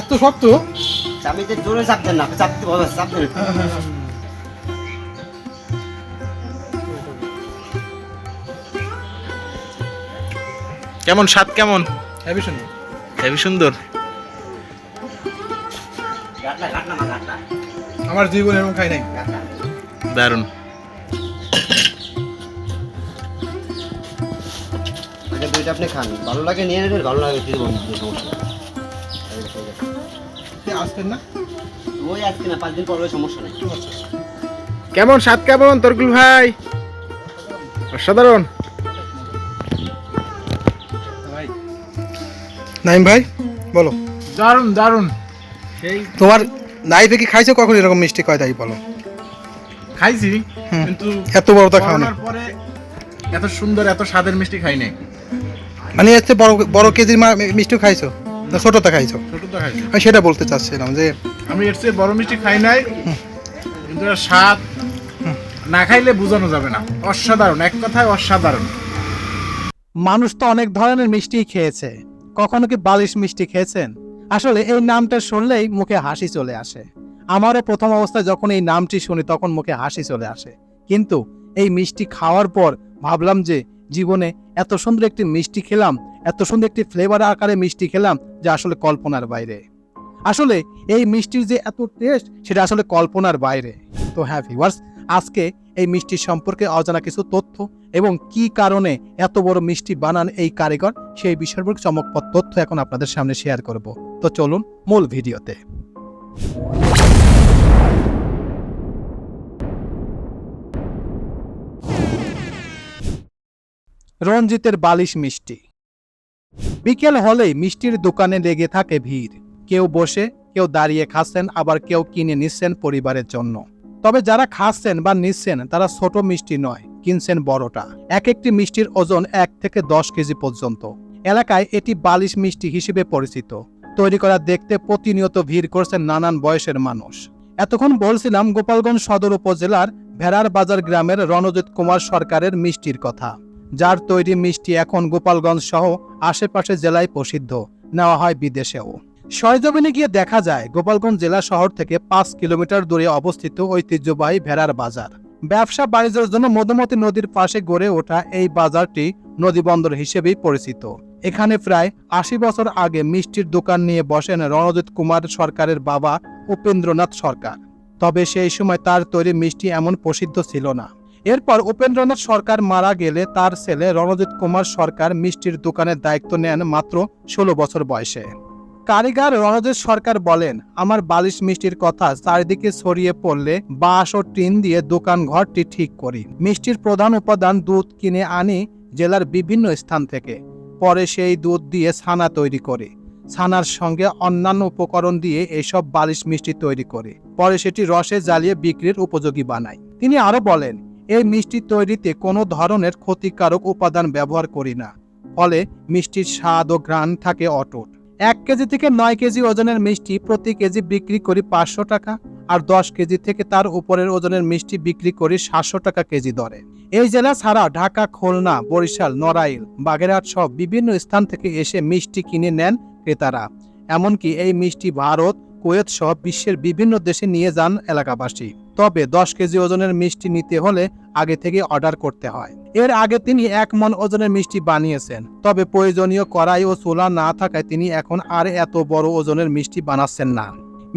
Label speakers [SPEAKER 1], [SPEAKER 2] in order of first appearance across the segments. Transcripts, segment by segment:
[SPEAKER 1] এত শক্ত?
[SPEAKER 2] চাপিতে জোরে চাপ দেন না চাপ দিতে হবে চাপ দেন
[SPEAKER 3] কেমন স্বাদ কেমন?
[SPEAKER 1] হেভি সুন্দর।
[SPEAKER 3] হেবি সুন্দর।
[SPEAKER 1] আমার জীবনে এরকম খাই নাই।
[SPEAKER 3] দারুণ।
[SPEAKER 2] দুইটা আপনি খান। ভালো লাগে নিয়ে নেবেন ভালো লাগে বলুন সমস্যা
[SPEAKER 1] সে আসতেন না?
[SPEAKER 2] ওই আজকে না পাঁচ দিন পর সমস্যা নেই।
[SPEAKER 3] কেমন স্বাদ কেমন তরকুল ভাই? অসাধারণ।
[SPEAKER 1] ভাই নাইম ভাই বলো।
[SPEAKER 3] দারুণ দারুণ। সেই
[SPEAKER 1] তোমার নাইফে কি খাইছো কখন? এরকম মিষ্টি কয় তাই বলো।
[SPEAKER 3] খাইছি কিন্তু
[SPEAKER 1] এত বড় তা খাও না
[SPEAKER 3] পরে এত সুন্দর এত স্বাদের মিষ্টি খাই নাই
[SPEAKER 1] মানে চেয়ে বড় বড় কেজির মা- মিষ্টিও খাইছো? ছোটটা খাইছো?
[SPEAKER 3] ছোট তো খাইছি।
[SPEAKER 1] আমি সেটা বলতে চাচ্ছিলাম যে
[SPEAKER 3] আমি এর চেয়ে বড় মিষ্টি খাই নাই। কিন্তু এর স্বাদ না খাইলে বোঝানো যাবে না। অসাধারণ এক কথায় অসাধারণ।
[SPEAKER 4] মানুষ তো অনেক ধরনের মিষ্টি খেয়েছে। কখনো কি বালিশ মিষ্টি খেয়েছেন? আসলে এই নামটা শুনলেই মুখে হাসি চলে আসে। আমারও প্রথম অবস্থায় যখন এই নামটি শুনি তখন মুখে হাসি চলে আসে। কিন্তু এই মিষ্টি খাওয়ার পর ভাবলাম যে জীবনে এত সুন্দর একটি মিষ্টি খেলাম, এত সুন্দর একটি ফ্লেভার আকারে মিষ্টি খেলাম, যা আসলে কল্পনার বাইরে। আসলে এই মিষ্টির যে এত টেস্ট সেটা আসলে কল্পনার বাইরে। তো হ্যাঁ ভিউয়ার্স আজকে এই মিষ্টির সম্পর্কে অজানা কিছু তথ্য এবং কি কারণে এত বড় মিষ্টি বানান এই কারিগর, সেই বিষয়ের চমকপদ তথ্য এখন আপনাদের সামনে শেয়ার করব। তো চলুন মূল ভিডিওতে। রঞ্জিতের বালিশ মিষ্টি। বিকেল হলেই মিষ্টির দোকানে লেগে থাকে ভিড়। কেউ বসে, কেউ দাঁড়িয়ে খাচ্ছেন, আবার কেউ কিনে নিচ্ছেন পরিবারের জন্য। তবে যারা খাচ্ছেন বা নিচ্ছেন, তারা ছোট মিষ্টি নয়, কিনছেন বড়টা। এক একটি মিষ্টির ওজন এক থেকে দশ কেজি পর্যন্ত। এলাকায় এটি বালিশ মিষ্টি হিসেবে পরিচিত। তৈরি করা দেখতে প্রতিনিয়ত ভিড় করছেন নানান বয়সের মানুষ। এতক্ষণ বলছিলাম গোপালগঞ্জ সদর উপজেলার ভেড়ার বাজার গ্রামের রণজিৎ কুমার সরকারের মিষ্টির কথা। যার তৈরি মিষ্টি এখন গোপালগঞ্জ সহ আশেপাশে জেলায় প্রসিদ্ধ। নেওয়া হয় বিদেশেও। সরেজমিনে গিয়ে দেখা যায়, গোপালগঞ্জ জেলা শহর থেকে পাঁচ কিলোমিটার দূরে অবস্থিত ঐতিহ্যবাহী ভেড়ার বাজার। ব্যবসা বাণিজ্যের জন্য মধুমতি নদীর পাশে গড়ে ওঠা এই বাজারটি নদীবন্দর হিসেবেই পরিচিত। এখানে প্রায় আশি বছর আগে মিষ্টির দোকান নিয়ে বসেন রণজিৎ কুমার সরকারের বাবা উপেন্দ্রনাথ সরকার। তবে সেই সময় তার তৈরি মিষ্টি এমন প্রসিদ্ধ ছিল না। এরপর উপেন্দ্রনাথ সরকার মারা গেলে তার ছেলে রণজিৎ কুমার সরকার মিষ্টির দোকানের দায়িত্ব নেন মাত্র ষোলো বছর বয়সে। কারিগর রণজিৎ সরকার বলেন, আমার বালিশ মিষ্টির কথা চারিদিকে ছড়িয়ে পড়লে বাঁশ ও টিন দিয়ে দোকান ঘরটি ঠিক করি। মিষ্টির প্রধান উপাদান দুধ কিনে আনি জেলার বিভিন্ন স্থান থেকে। পরে সেই দুধ দিয়ে ছানা তৈরি করে। ছানার সঙ্গে অন্যান্য উপকরণ দিয়ে এসব বালিশ মিষ্টি তৈরি করে। পরে সেটি রসে জ্বালিয়ে বিক্রির উপযোগী বানায় তিনি আরও বলেন এই মিষ্টি তৈরিতে কোনো ধরনের ক্ষতিকারক উপাদান ব্যবহার করি না, ফলে মিষ্টির স্বাদ ও ঘ্রাণ থাকে অটুট। এক কেজি থেকে নয় কেজি ওজনের মিষ্টি প্রতি কেজি বিক্রি করি পাঁচশো টাকা আর দশ কেজি থেকে তার উপরের ওজনের মিষ্টি বিক্রি করি সাতশো টাকা কেজি দরে। এই জেলা ছাড়া ঢাকা, খুলনা, বরিশাল, নড়াইল, বাগেরহাট সহ বিভিন্ন স্থান থেকে এসে মিষ্টি কিনে নেন ক্রেতারা। এমনকি এই মিষ্টি ভারত কুয়েত সহ বিশ্বের বিভিন্ন দেশে নিয়ে যান এলাকাবাসী। তবে দশ কেজি ওজনের মিষ্টি নিতে হলে আগে থেকে অর্ডার করতে হয়। এর আগে তিনি এক মন ওজনের মিষ্টি বানিয়েছেন। তবে প্রয়োজনীয় কড়াই ও চুলা না থাকায় তিনি এখন আর এত বড় ওজনের মিষ্টি বানাচ্ছেন না।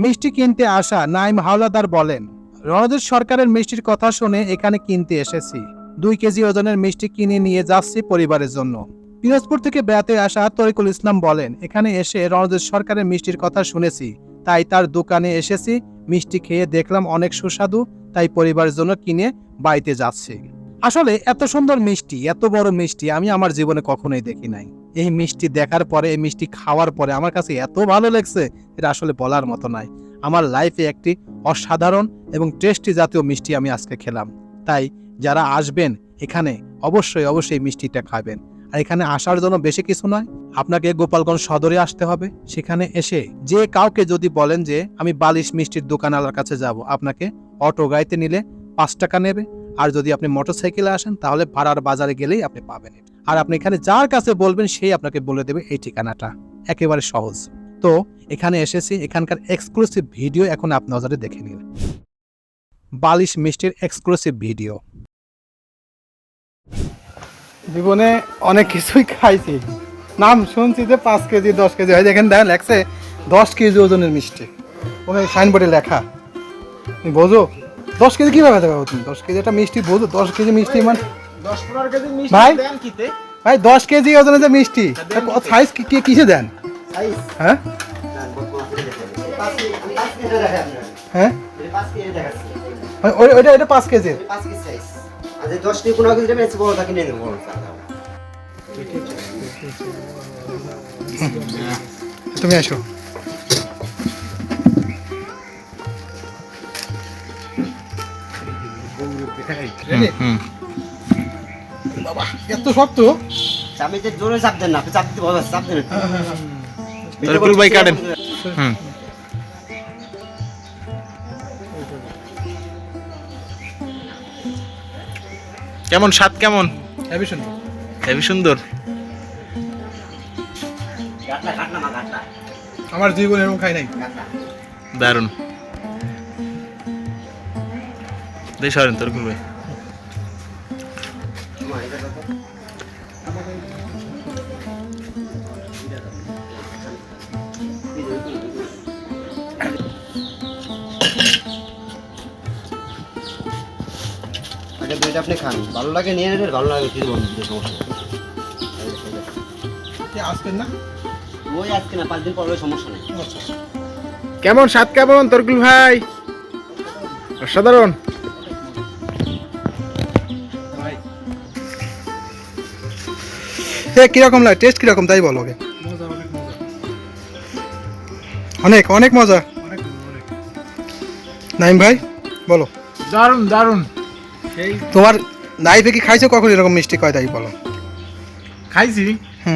[SPEAKER 4] মিষ্টি কিনতে আসা নাইম হাওলাদার বলেন, রণজিৎ সরকারের মিষ্টির কথা শুনে এখানে কিনতে এসেছি। দুই কেজি ওজনের মিষ্টি কিনে নিয়ে যাচ্ছি পরিবারের জন্য। পিরোজপুর থেকে বেড়াতে আসা তরিকুল ইসলাম বলেন, এখানে এসে রণজিৎ সরকারের মিষ্টির কথা শুনেছি। তাই তার দোকানে এসেছি, মিষ্টি খেয়ে দেখলাম অনেক সুস্বাদু, তাই পরিবারের জন্য কিনে বাড়িতে যাচ্ছি। আসলে এত সুন্দর মিষ্টি, এত বড় মিষ্টি আমি আমার জীবনে কখনোই দেখি নাই। এই মিষ্টি দেখার পরে, এই মিষ্টি খাওয়ার পরে আমার কাছে এত ভালো লাগছে এটা আসলে বলার মতো নয় আমার লাইফে একটি অসাধারণ এবং টেস্টি জাতীয় মিষ্টি আমি আজকে খেলাম। তাই যারা আসবেন এখানে অবশ্যই অবশ্যই মিষ্টিটা খাবেন। আর এখানে আসার জন্য বেশি কিছু নয়। আপনাকে গোপালগঞ্জ সদরে আসতে হবে। সেখানে এসে যে কাউকে যদি বলেন যে, আমি বালিশ মিষ্টির দোকানওয়ালার কাছে যাব, আপনাকে অটো গাড়িতে নিলে পাঁচ টাকা নেবে। আর যদি আপনি মোটরসাইকেলে আসেন, তাহলে ভাড়ার বাজারে গেলেই আপনি পাবেন আর আপনি এখানে যার কাছে বলবেন সেই আপনাকে বলে দেবে এই ঠিকানাটা। একেবারে সহজ।
[SPEAKER 5] তো, এখানে এসেছি। এখানকার এক্সক্লুসিভ ভিডিও এখন আপনি নজরে দেখে নিন। বালিশ মিষ্টির এক্সক্লুসিভ ভিডিও
[SPEAKER 4] জীবনে অনেক কিছুই খাইছি। নাম শুনছি যে পাঁচ কেজি দশ কেজি। হয় দেখেন দেখেন লেখছে দশ কেজি ওজনের মিষ্টি। ওখানে সাইনবোর্ডে লেখা। তুমি বোঝো? দশ কেজি কীভাবে দেবে তুমি? দশ কেজি একটা মিষ্টি বোঝো? দশ কেজি মিষ্টি মানে?
[SPEAKER 3] কেজি
[SPEAKER 4] ভাই? ভাই দশ কেজি ওজনের যে মিষ্টি? সাইজ কিসে দেন? হ্যাঁ?
[SPEAKER 2] KG- KG.
[SPEAKER 4] হ্যাঁ?
[SPEAKER 2] এই পাঁচ কেজি দেখাচ্ছি।
[SPEAKER 4] ওই- ওই- ওইটা পাঁচ কেজির
[SPEAKER 2] পাঁচ কেজি সাইজ। যে দশ নেবেন, বড় থাকে নিয়ে নেব, বড় চাল।
[SPEAKER 4] তুমি আসো বাবা এত শক্ত?
[SPEAKER 2] চাপে যে জোরে চাপ দেন না, আপনি চাপ দিতে চাপ দেন। একটু।
[SPEAKER 3] তারকুল ভাই কাটেন। হুম। কেমন স্বাদ কেমন?
[SPEAKER 4] হেভি সুন্দর।
[SPEAKER 3] হেভি সুন্দর।
[SPEAKER 4] আমার জীবন এরকম খাই নাই।
[SPEAKER 2] দারুণ।
[SPEAKER 3] দারুণ দেশ তোর তরকুল
[SPEAKER 2] আগে দুইটা আপনি খান। ভালো লাগে নিয়ে নেবেন ভালো লাগে দিতে সমস্যা।
[SPEAKER 4] আসবেন না?
[SPEAKER 2] ওই আজকে না পাঁচ দিন পর সমস্যা নেই।
[SPEAKER 3] কেমন স্বাদ কেমন তরকুল ভাই? অসাধারণ।
[SPEAKER 4] কীরকম লাগে? টেস্ট কীরকম তাই বলো ওকে অনেক অনেক মজা। নাইম ভাই বলো।
[SPEAKER 3] দারুণ দারুণ সেই
[SPEAKER 4] তোমার নাইফে কি খাইছো? কখন এরকম মিষ্টি কয় তাই বলো।
[SPEAKER 3] খাইছি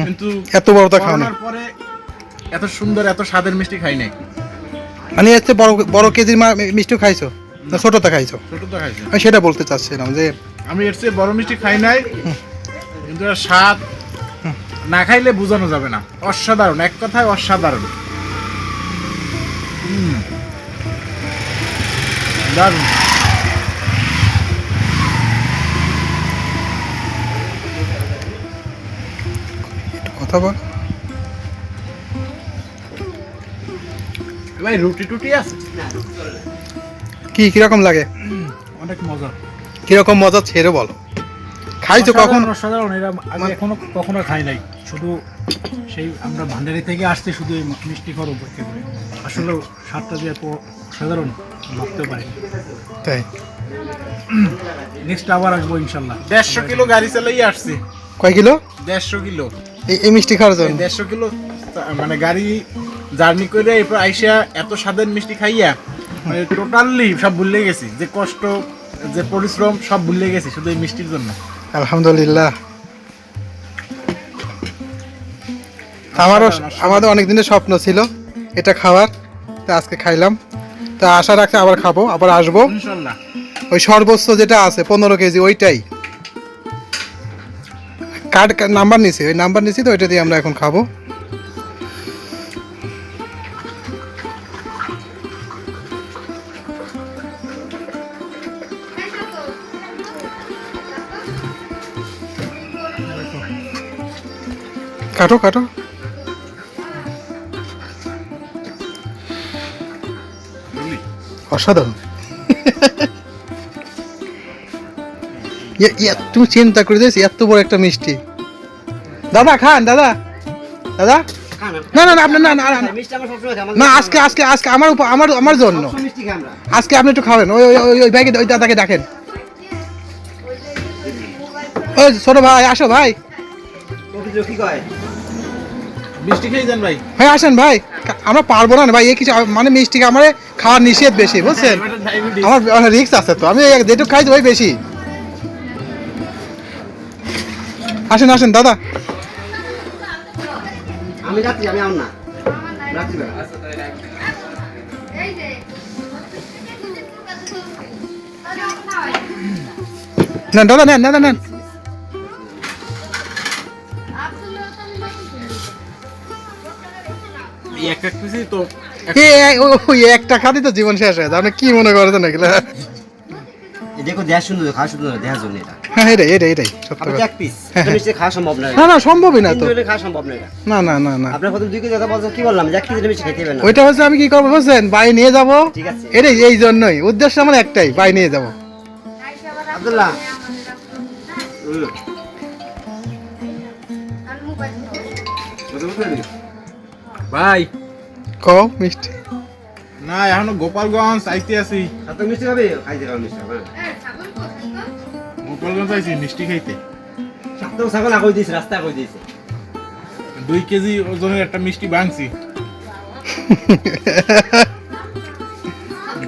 [SPEAKER 3] কিন্তু
[SPEAKER 4] এত বড় তো খাও না
[SPEAKER 3] পরে এত সুন্দর এত স্বাদের মিষ্টি খাই নাই।
[SPEAKER 4] মানে চেয়ে বড় বড় কেজির মিষ্টি খাইছো? না ছোটটা খাইছো?
[SPEAKER 3] ছোট তো খাইছি।
[SPEAKER 4] আমি সেটা বলতে চাচ্ছিলাম যে
[SPEAKER 3] আমি এর চেয়ে বড় মিষ্টি খাই নাই কিন্তু স্বাদ না খাইলে বোঝানো যাবে না। অসাধারণ এক কথায় অসাধারণ। দারুণ।
[SPEAKER 4] কথা বল।
[SPEAKER 3] ভাই রুটি টুটি আছে?
[SPEAKER 4] কি কীরকম লাগে?
[SPEAKER 3] অনেক মজা।
[SPEAKER 4] কীরকম মজা ছেড়ে বলো। খাইছো কখন?
[SPEAKER 6] অসাধারণ, এরা আগে এখনও কখনো খাই নাই। শুধু সেই আমরা ভান্ডারি থেকে আসতে শুধু এই মিষ্টি খাওয়ার উপলক্ষে করে। আসলে স্বাদটা যে সাধারণ ভাবতে পারি
[SPEAKER 4] তাই।
[SPEAKER 6] নেক্সট আবার আসব ইনশাল্লাহ।
[SPEAKER 3] দেড়শো কিলো গাড়ি চালাই আসছি।
[SPEAKER 4] কয় কিলো?
[SPEAKER 3] দেড়শো কিলো।
[SPEAKER 4] এই মিষ্টি খাওয়ার জন্য?
[SPEAKER 3] দেড়শো কিলো মানে গাড়ি জার্নি করে এরপর আইসা এত স্বাদের মিষ্টি খাইয়া মানে টোটালি সব ভুলে গেছি। যে কষ্ট যে পরিশ্রম সব ভুলে গেছি শুধু এই মিষ্টির জন্য।
[SPEAKER 4] আলহামদুলিল্লাহ। আমারও আমাদের অনেক দিনের স্বপ্ন ছিল এটা খাওয়ার তা আজকে খাইলাম। তা আশা রাখছি আবার খাব আবার আসব। ওই সর্বোচ্চ যেটা আছে পনেরো কেজি ওইটাই। কার্ড নাম্বার নিছি ওই নাম্বার নিছি তো ওইটা দিয়ে আমরা এখন খাব। কাটো কাটো। অসাধারণ। তুমি চিন্তা করে দিয়েছি এত বড় একটা মিষ্টি। দাদা খান দাদা। দাদা? না না না আপনার না না না, আজকে আজকে আজকে আমার আমার আমার জন্য। আজকে আপনি একটু খাবেন। ওই ওই ওই- ভাইকে ওই দাদাকে ডাকেন। ওই ছোট ভাই আসো ভাই।
[SPEAKER 3] ভাই।
[SPEAKER 4] আসেন ভাই। আমরা পারব না ভাই এই কিছু মানে মিষ্টি আমার খাওয়ার নিষেধ বেশি বুঝছেন? আমার রিক্স আছে তো। আমি যেটুকু খাই তো ভাই বেশি। আসেন আসেন দাদা।
[SPEAKER 2] আমি রাত্রি আমি আমার না। রাত্রিবেলা
[SPEAKER 1] এই যে
[SPEAKER 4] নেন দাদা নেন দাদা নেন। একটা খাদি তো জীবন শেষ হয়ে যায়। আপনি কি মনে করছেন এগুলো?
[SPEAKER 2] দেখো দেখার সুন্দর খাওয়া সুন্দর দেখার জন্য এটা।
[SPEAKER 4] হ্যাঁ এটাই এটাই এটাই সত্য
[SPEAKER 2] আপনি এক পিস এটা খাওয়া সম্ভব না
[SPEAKER 4] না না সম্ভবই না তো।
[SPEAKER 2] খাওয়া সম্ভব না এটা।
[SPEAKER 4] না না না না।
[SPEAKER 2] আপনার প্রথম দুই কেজি কথা বলছেন কি বললাম? এক কেজি মিষ্টি খেতে হবে
[SPEAKER 4] ওইটা হচ্ছে আমি কি করব বুঝছেন বাই নিয়ে যাব।
[SPEAKER 2] ঠিক আছে।
[SPEAKER 4] এটাই এই জন্যই। উদ্দেশ্য আমার একটাই বাই নিয়ে যাব।
[SPEAKER 2] আব্দুল্লাহ।
[SPEAKER 3] ভাই
[SPEAKER 4] ক মিষ্টি।
[SPEAKER 3] না এখনও গোপালগঞ্জ আইতে আছি।
[SPEAKER 2] মিষ্টি খাবে? খাইতে মিষ্টি
[SPEAKER 3] গোপালগঞ্জ আইছি মিষ্টি খাইতে।
[SPEAKER 2] সাথে ছাগল কই দিয়েছে রাস্তা কই দিয়েছে
[SPEAKER 3] দুই কেজি ওজনের একটা মিষ্টি ভাঙছি।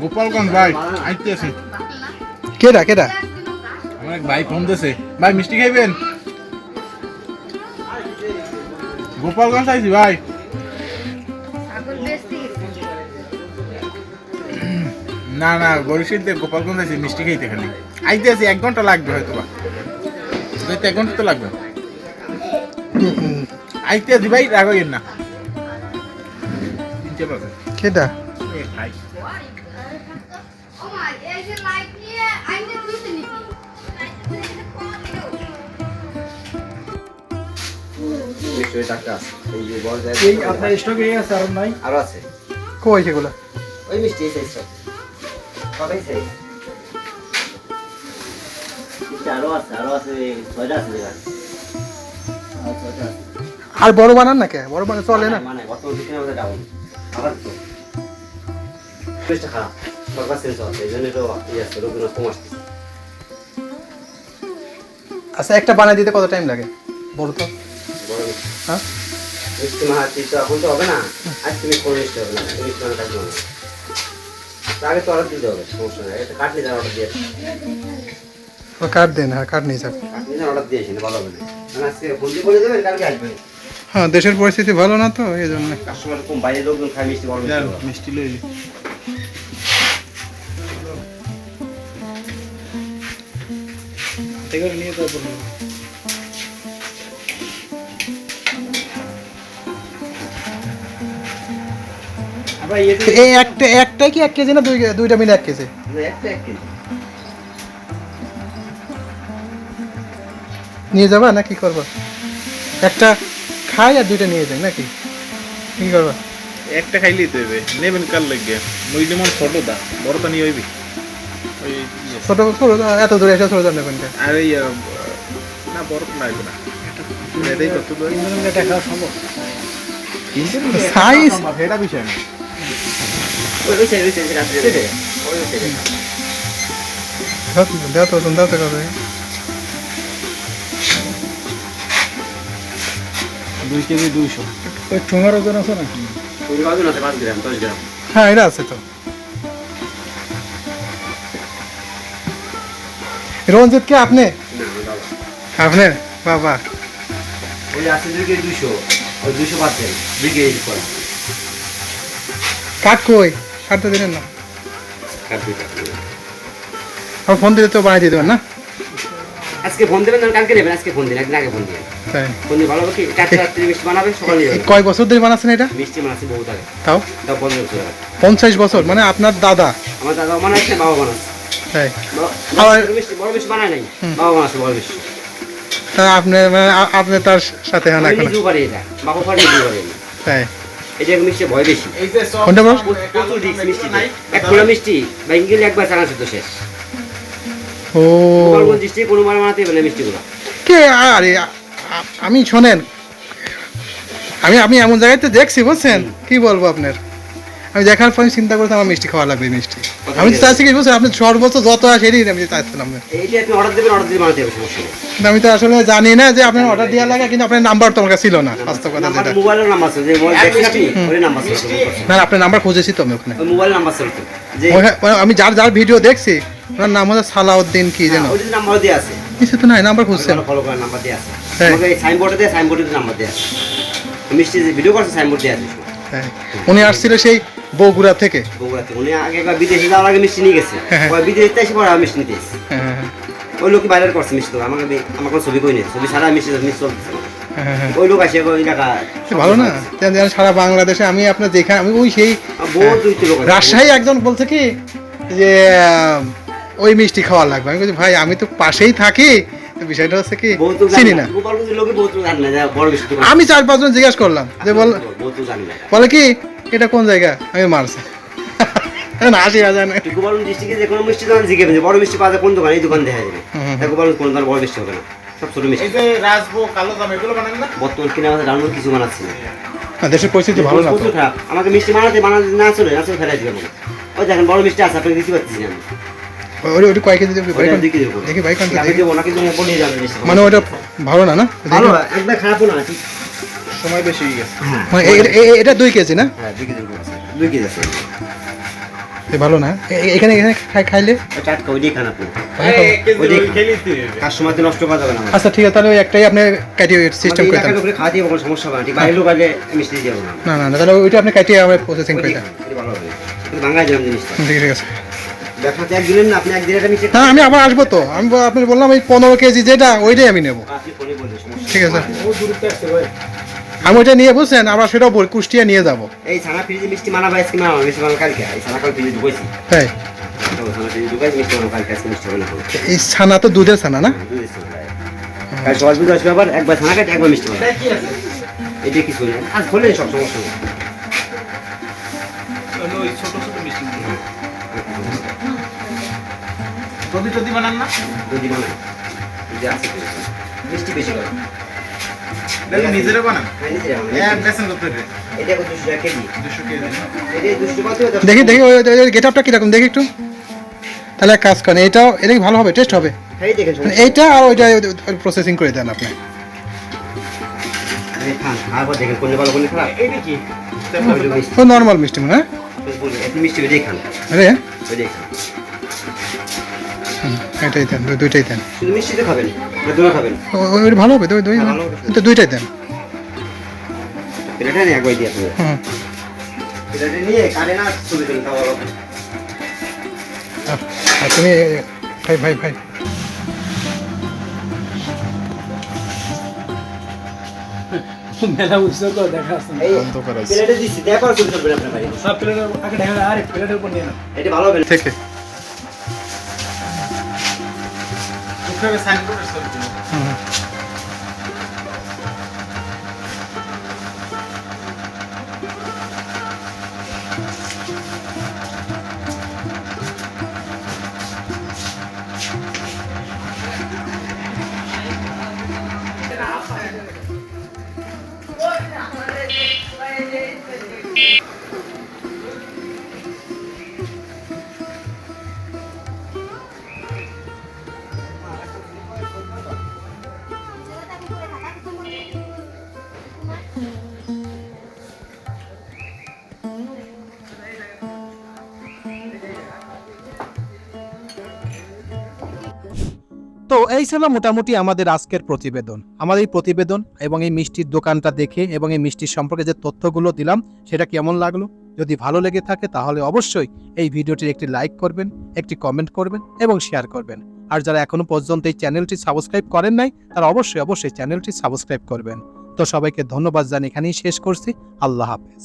[SPEAKER 3] গোপালগঞ্জ ভাই আইতে আছি।
[SPEAKER 4] কেডা কেডা?
[SPEAKER 3] আমার এক ভাই ফোন দিয়েছে ভাই মিষ্টি খাইবেন? গোপালগঞ্জ আইছি ভাই। না না বরিশাল থেকে গোপালগঞ্জ আইছি মিষ্টি খাইতে খালি। আইতে আছি এক ঘণ্টা লাগবে হয়তো বা এক ঘণ্টা তো লাগবে। আইতে আছি ভাই রাগ হইয়েন না। ভাই।
[SPEAKER 2] আছে। এই
[SPEAKER 6] আপনার স্টকে আছে আর নাই?
[SPEAKER 2] আরও আছে।
[SPEAKER 4] কই সেগুলো?
[SPEAKER 2] ওই মিষ্টি সাইজ আরও আছে আরও আছে ছয়টা আছে ছয়টা আছে
[SPEAKER 4] আর বড় বানান না কে বড় বানান চলে না?
[SPEAKER 2] মানে গত দিনে আমাদের ডাউন আবার তো। বেশটা খারাপ। সরকার সেন্স আছে এই জন্য তো ইয়ে আছে রোগীর কম আসছে
[SPEAKER 4] আচ্ছা একটা বানাই দিতে কত টাইম লাগে? বড় তো।
[SPEAKER 2] বড়।
[SPEAKER 4] হ্যাঁ?
[SPEAKER 2] তো এখন তো হবে না? আজ তুমি কোনো হবে না। আগে তো অর্ডার দিতে হবে সমস্যা নেই। এটা কাটনি যার অর্ডার দিয়ে।
[SPEAKER 4] কাট দেন হ্যাঁ কাট নিয়ে
[SPEAKER 2] কাটনি যার অর্ডার দিয়েছি ভালো হবে না। মানে আজকে ফোন দিয়ে বলে দেবেন কালকে আসবে
[SPEAKER 4] হ্যাঁ দেশের পরিস্থিতি ভালো না তো এই জন্য।
[SPEAKER 2] কাস্টমার কম বাইরের লোকজন খায় মিষ্টি বড় মিষ্টি বড়।
[SPEAKER 3] মিষ্টি লই
[SPEAKER 6] এগুলো নিয়ে তো
[SPEAKER 4] এই একটা একটা কি এক কেজি না দুই দুইটা মিলে এক কেজি? নিয়ে যাবা না কি করবা? একটা খাই আর দুইটা নিয়ে যাই নাকি? কি করবা?
[SPEAKER 3] একটা খাইলেই তো হইবে। নেবেন কার লাগে? মই যেমন ছোটটা বড়টা নিয়ে হইবি ওই ইয়ে।
[SPEAKER 4] ছোট ছোট এত দূরে এসে ছোট নেবেন?
[SPEAKER 3] আর এই না বড়টা না হইবে না। এটাই কত
[SPEAKER 4] সাইজ
[SPEAKER 3] এটা বিষয় না।
[SPEAKER 2] ওই সাইড ওই সাইড রাত্রে ওই ওই সাইডে
[SPEAKER 4] দাও তো দাও তো কবে
[SPEAKER 3] দুই কেজি দুইশো
[SPEAKER 6] ওই ঠোঙার ওজন আছে নাকি
[SPEAKER 2] আছে গ্রাম গ্রাম
[SPEAKER 4] হ্যাঁ এটা আছে তো রঞ্জিত কে আপনি আপনি বাবা
[SPEAKER 2] ওই আছে দুই কেজি দুশো ওই দুশো পাচ্ছেন দুই কেজি করা
[SPEAKER 4] কাট কই দিলেন না? ফোন দিলে তো বানিয়ে দিয়ে দেবেন না?
[SPEAKER 2] আজকে ফোন দেবেন না কালকে নেবেন আজকে ফোন দিন একদিন আগে ফোন দিন। ফোন দিয়ে ভালো কি? চারটে রাত্রি মিষ্টি বানাবে সকালে
[SPEAKER 4] কয় বছর ধরে বানাচ্ছেন এটা?
[SPEAKER 2] মিষ্টি বানাচ্ছি বহুত আগে।
[SPEAKER 4] তাও?
[SPEAKER 2] তাও পনেরো বছর
[SPEAKER 4] পঞ্চাশ বছর মানে আপনার দাদা।
[SPEAKER 2] আমার দাদা বানাচ্ছে বাবা বানাচ্ছে
[SPEAKER 4] তাই। আবার-
[SPEAKER 2] মিষ্টি বড় মিষ্টি বানায় নাই। বাবা বানাচ্ছে বড় মিষ্টি।
[SPEAKER 4] তা আপনি মানে আপনি তার সাথে হন এখন।
[SPEAKER 2] বাবা
[SPEAKER 4] তাই।
[SPEAKER 2] এটা মিষ্টি ভয় বেশি।
[SPEAKER 4] কোনটা বল?
[SPEAKER 2] প্রচুর রিক্স মিষ্টি এক পুরো মিষ্টি গেলে একবার শেষ।
[SPEAKER 4] ও।
[SPEAKER 2] গোপালগঞ্জ ডিস্ট্রিক্ট কোনো মারা মারাতে পারে মিষ্টিগুলো।
[SPEAKER 4] কে আরে আমি শোনেন আমি আমি এমন জায়গায় তো দেখছি বুঝছেন? কি বলব আপনার? আমি দেখার পর আমি চিন্তা করতে আমার মিষ্টি খাওয়া লাগবে মিষ্টি। আমি তো চাইছি কি বুঝছেন আপনি সর্বোচ্চ যত আসে এরই আমি চাইছিলাম আমি তো আসলে জানি না যে আপনার অর্ডার দেওয়া লাগে কিন্তু আপনার নাম্বার তো আমার কাছে ছিল না বাস্তব কথা যেটা। না আপনার নাম্বার খুঁজেছি তো আমি ওখানে।
[SPEAKER 2] ওই মোবাইল নাম্বার চলতো যে
[SPEAKER 4] ওখানে- ওখানে আমি যার যার ভিডিও দেখছি ওনার নাম হচ্ছে সালাউদ্দিন কি যেন।
[SPEAKER 2] ওই যে নাম্বার দিয়ে আছে।
[SPEAKER 4] কিছু তো নাই নাম্বার খুঁজছেন।
[SPEAKER 2] ফলো করার নাম্বার দিয়ে আছে।
[SPEAKER 4] হ্যাঁ।
[SPEAKER 2] সাইনবোর্ডে দিয়ে সাইনবোর্ডে নাম্বার দিয়ে আছে। মিষ্টি ভিডিও করছে সাইনবোর্ড দিয়ে আছে।
[SPEAKER 4] হ্যাঁ। উনি আসছিল সেই বগুড়া থেকে?
[SPEAKER 2] বগুড়াতে উনি আগে একবার বিদেশে যাওয়ার আগে মিষ্টি নিয়ে গেছে। ওই বিদেশে এসে পরে মিষ্টি নিতে এসেছে। ওই লোক বাইরের করছে মিষ্টি তো আমাকে বি- আমার কোনো ছবি কই নেই। ছবি ছাড়া মিষ্টি মিষ্টি চলতেছে। না। ওই লোক আসে ওই এলাকা
[SPEAKER 4] ভালো না? যেন- সারা বাংলাদেশে আমি আপনার দেখা আমি ওই সেই। রাজশাহী একজন বলছে কি যে ওই মিষ্টি খাওয়া লাগবে। আমি বলছি ভাই আমি তো পাশেই থাকি। বিষয়টা হচ্ছে কি চিনি না। আমি চার পাঁচজন জিজ্ঞেস করলাম। যে
[SPEAKER 2] না।
[SPEAKER 4] বলে কি এটা কোন জায়গা? আমি মারছি। না হাসি না
[SPEAKER 2] তুই গোপালগঞ্জ ডিস্ট্রিক্টে যে কোনো মিষ্টি দোকান জিজ্ঞেস বড় মিষ্টি পাওয়া যায় কোন দোকান? এই দোকান দেখা যাবে
[SPEAKER 4] হুম, হুম।
[SPEAKER 2] তা গোপালগঞ্জ কোন দোকান বড় মিষ্টি হবে না সব ছোট মিষ্টি।
[SPEAKER 3] এই যে রাজভোগ কালো জাম এগুলো বানান না?
[SPEAKER 2] বর্তমান কিনা আমাদের রান্নার কিছু বানাচ্ছি না।
[SPEAKER 4] না, দেশের পরিস্থিতি ভালো না তো।
[SPEAKER 2] খারাপ। আমাকে মিষ্টি বানাতে বানাতে না চলে না চলে ফেলাই দিবে ওই দেখেন বড় মিষ্টি আছে আপনাকে দিতে পারছি না
[SPEAKER 4] কয় কেজি দেবে ভাই। দেখি ভাই দেখি মানে ওটা ভালো না না?
[SPEAKER 2] ভালো একদম খারাপও না ঠিক?
[SPEAKER 3] সময় বেশি হয়ে গেছে।
[SPEAKER 4] মানে এটা দুই কেজি না?
[SPEAKER 2] হ্যাঁ দুই কেজি দুই কেজি আছে।
[SPEAKER 4] ভালো না? এখানে এখানে খাই খাইলে?
[SPEAKER 2] ওই খান আপনি। কাস্টমারদের নষ্ট করা যাবে না
[SPEAKER 4] আচ্ছা ঠিক আছে তাহলে ওই একটাই আপনি কাটিয়ে সিস্টেম করে দেন
[SPEAKER 2] উপরে খাওয়া দিয়ে কোনো সমস্যা হবে না। ঠিক বাইরের লোক আগে মিষ্টি দিয়ে যাব না।
[SPEAKER 4] না তাহলে ওইটা আপনি কাটিয়ে আমার প্রসেসিং করে দেন
[SPEAKER 2] ভালো হবে। কিন্তু বাঙালি জিনিসটা।
[SPEAKER 4] ঠিক আছে। হ্যাঁ আমি আবার আসব তো। আমি আপনি বললাম ওই পনেরো কেজি যেটা ওইটাই আমি নেব। ঠিক আছে। আমি ওইটা নিয়ে বুঝছেন আমরা সেটাও বল কুষ্টিয়া নিয়ে যাব।
[SPEAKER 2] এই ছানা ফ্রিজে মিষ্টি বানাবো কালকে এই ছানা কাল ফ্রিজে ঢুকাইছি।
[SPEAKER 4] তাই?
[SPEAKER 2] তো
[SPEAKER 4] এই ছানা দুধের ছানা না?
[SPEAKER 2] আসবে আবার একবার ছানা কাটে একবার মিষ্টি বানাবো
[SPEAKER 3] কি
[SPEAKER 2] এটা কিছু না আজ খোলেন সব সমস্যা নেই।
[SPEAKER 3] হলো ওই ছোট ছোট মিষ্টি যদি যদি বানান না?
[SPEAKER 2] যদি বানাই। যদি আছে তো। মিষ্টি বেশি
[SPEAKER 3] দেখি নিজেরা বানান
[SPEAKER 2] হ্যাঁ নিজে বানাই।
[SPEAKER 3] হ্যাঁ বেসন করতে রে?
[SPEAKER 2] এটা কত দুশো টাকা কেজি?
[SPEAKER 3] দুশো কেজি।
[SPEAKER 2] এটা দুশো কত
[SPEAKER 4] দেখি দেখি ওই গেট আপটা কীরকম? দেখি একটু। তাহলে এক কাজ করেন এটাও এটা ভালো হবে? টেস্ট হবে? মানে এইটা আর ওইটা প্রসেসিং করে দেন আপনি।
[SPEAKER 2] দেখেন
[SPEAKER 3] কি?
[SPEAKER 4] নর্মাল মিষ্টি। মনে হয়।
[SPEAKER 2] মিষ্টি ওইটাই খান।
[SPEAKER 4] আরে
[SPEAKER 2] ওইটাই খান।
[SPEAKER 4] হুম, এটাই দেন দুইটাই দেন।
[SPEAKER 2] মিষ্টিতে খাবেন?
[SPEAKER 4] ওই- ভালো হবে দুই দুই
[SPEAKER 2] হ্যাঁ,
[SPEAKER 4] তো দুইটাই দেন।
[SPEAKER 2] এটা নিয়ে একবার দিয়ে আপনি
[SPEAKER 4] হুম।
[SPEAKER 2] এটা নিয়ে কারে না ছবি তুলুন তাও ভালো হবে।
[SPEAKER 4] আর- আর তুমি ভাই ভাই ভাই।
[SPEAKER 6] মেলা উৎসব তো দেখা আসছে
[SPEAKER 4] বন্ধ করা আছে।
[SPEAKER 2] প্লেটে দিচ্ছি দেখো আর ছবি আপনার ভাই
[SPEAKER 6] সব প্লেটের আগে দেখা আরে প্লেটের উপর নিয়ে না
[SPEAKER 2] এটা ভালো হবে না
[SPEAKER 4] থেকে
[SPEAKER 3] কীভাবে সাইন করে সব
[SPEAKER 4] হুম
[SPEAKER 7] এই ছিল মোটামুটি আমাদের আজকের প্রতিবেদন। আমাদের এই প্রতিবেদন এবং এই মিষ্টির দোকানটা দেখে এবং এই মিষ্টির সম্পর্কে যে তথ্যগুলো দিলাম, সেটা কেমন লাগল? যদি ভালো লেগে থাকে, তাহলে অবশ্যই এই ভিডিওটির একটি লাইক করবেন, একটি কমেন্ট করবেন এবং শেয়ার করবেন। আর যারা এখনও পর্যন্ত এই চ্যানেলটি সাবস্ক্রাইব করেন নাই, তারা অবশ্যই অবশ্যই চ্যানেলটি সাবস্ক্রাইব করবেন। তো সবাইকে ধন্যবাদ জানিয়ে এখানেই শেষ করছি। আল্লাহ হাফেজ।